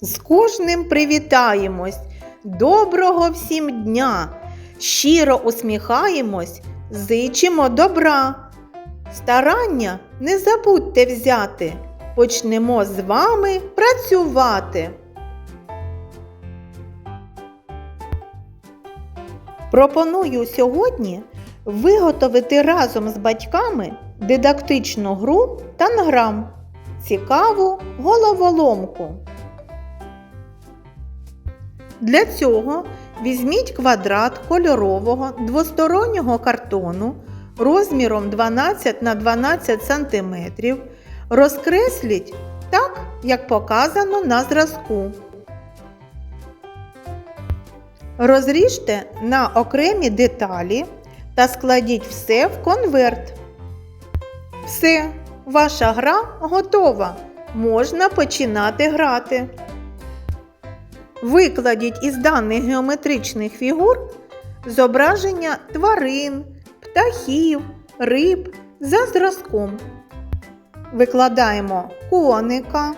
З кожним привітаємось. Доброго всім дня! Щиро усміхаємось, зичимо добра. Старання не забудьте взяти. Почнемо з вами працювати. Пропоную сьогодні виготовити разом з батьками дидактичну гру танграм. Цікаву головоломку. Для цього візьміть квадрат кольорового двостороннього картону розміром 12 на 12 см, розкресліть так, як показано на зразку. Розріжте на окремі деталі та складіть все в конверт. Все, ваша гра готова. Можна починати грати. Викладіть із даних геометричних фігур зображення тварин, птахів, риб за зразком. Викладаємо коника.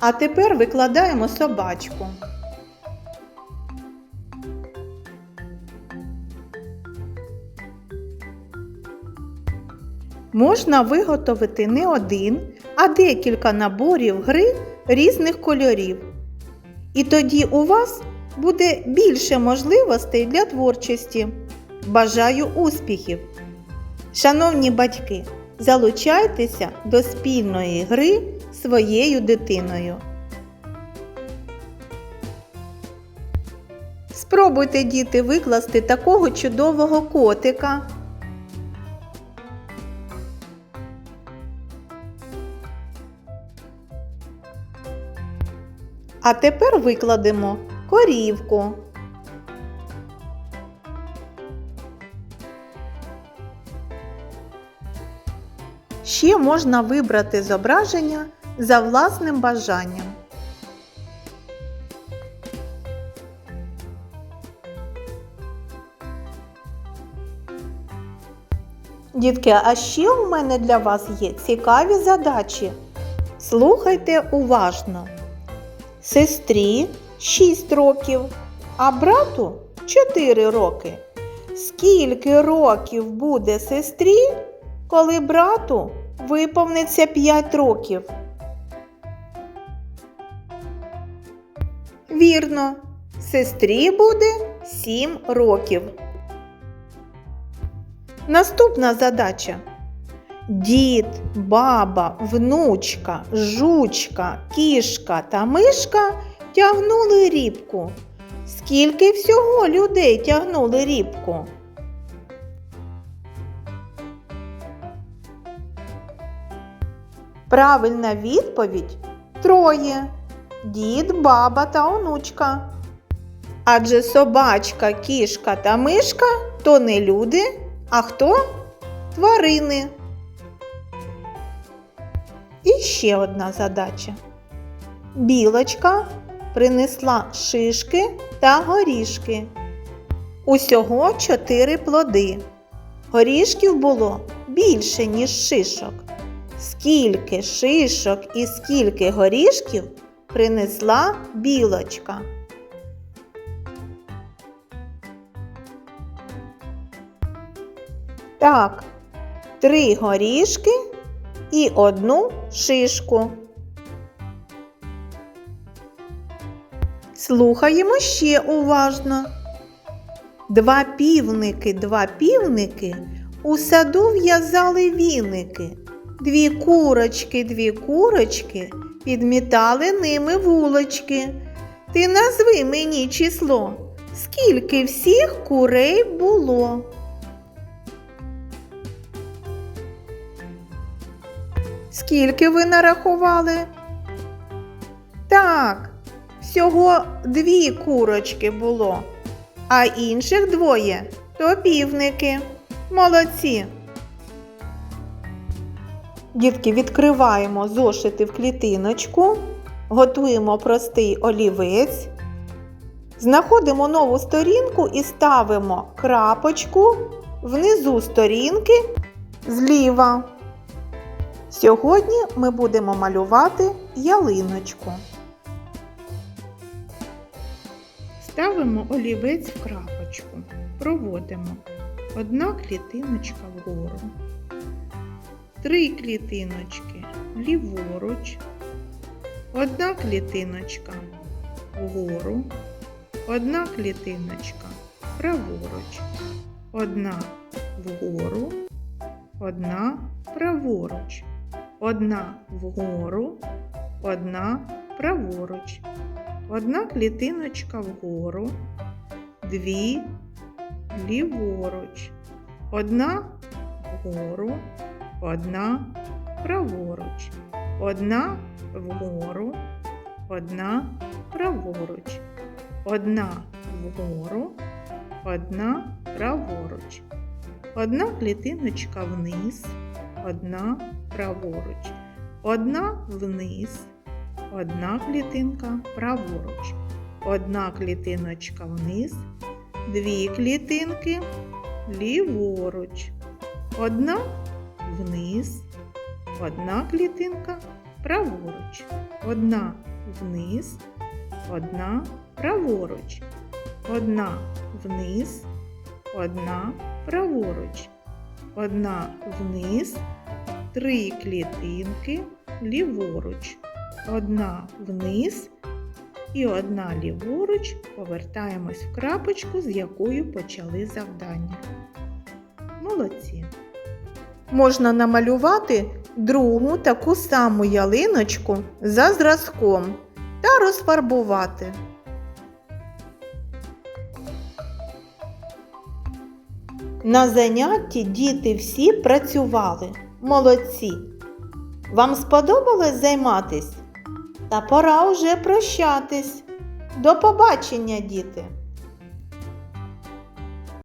А тепер викладаємо собачку. Можна виготовити не один, а декілька наборів гри різних кольорів. І тоді у вас буде більше можливостей для творчості. Бажаю успіхів! Шановні батьки, залучайтеся до спільної гри своєю дитиною. Спробуйте, діти, викласти такого чудового котика. А тепер викладемо корівку. Ще можна вибрати зображення за власним бажанням. Дітки, а ще у мене для вас є цікаві задачі. Слухайте уважно. Сестрі 6 років, а брату 4 роки. Скільки років буде сестрі, коли брату виповниться 5 років? Вірно, сестрі буде 7 років. Наступна задача. Дід, баба, внучка, жучка, кішка та мишка тягнули рібку. Скільки всього людей тягнули рібку? Правильна відповідь троє. Дід, баба та онучка. Адже собачка, кішка та мишка то не люди, а хто? Тварини. І ще одна задача. Білочка принесла шишки та горішки. Усього чотири плоди. Горішків було більше, ніж шишок. Скільки шишок і скільки горішків принесла білочка? Так, три горішки і одну шишку. Слухаємо ще уважно. Два півники, два півники у саду в'язали віники. Дві курочки, дві курочки підмітали ними вулочки. Ти назви мені число, скільки всіх курей було. Скільки ви нарахували? Так, всього дві курочки було, а інших двоє то півники. Молодці. Дітки, відкриваємо зошити в клітиночку, готуємо простий олівець, знаходимо нову сторінку і ставимо крапочку внизу сторінки Зліва. Сьогодні ми будемо малювати ялиночку. Ставимо олівець в крапочку. Проводимо. Одна клітиночка вгору. Три клітиночки ліворуч. Одна клітиночка вгору. Одна клітиночка праворуч. Одна вгору. Одна праворуч. Одна вгору. Одна праворуч. Одна клітиночка вгору. Дві ліворуч. Одна вгору. Одна праворуч. Одна вгору. Одна праворуч. Одна вгору. Одна праворуч. Одна клітиночка вниз, одна праворуч. Одна вниз, одна клітинка праворуч. Одна клітиночка вниз, дві клітинки ліворуч. Одна вниз, одна клітинка праворуч. Одна вниз, одна праворуч. Одна вниз, одна праворуч. Одна вниз, три клітинки ліворуч. Одна вниз і одна ліворуч. Повертаємось в крапочку, з якою почали завдання. Молодці. Можна намалювати другу таку саму ялиночку за зразком та розфарбувати. На занятті діти всі працювали. Молодці. Вам сподобалось займатись? Та пора уже прощатись. До побачення, діти!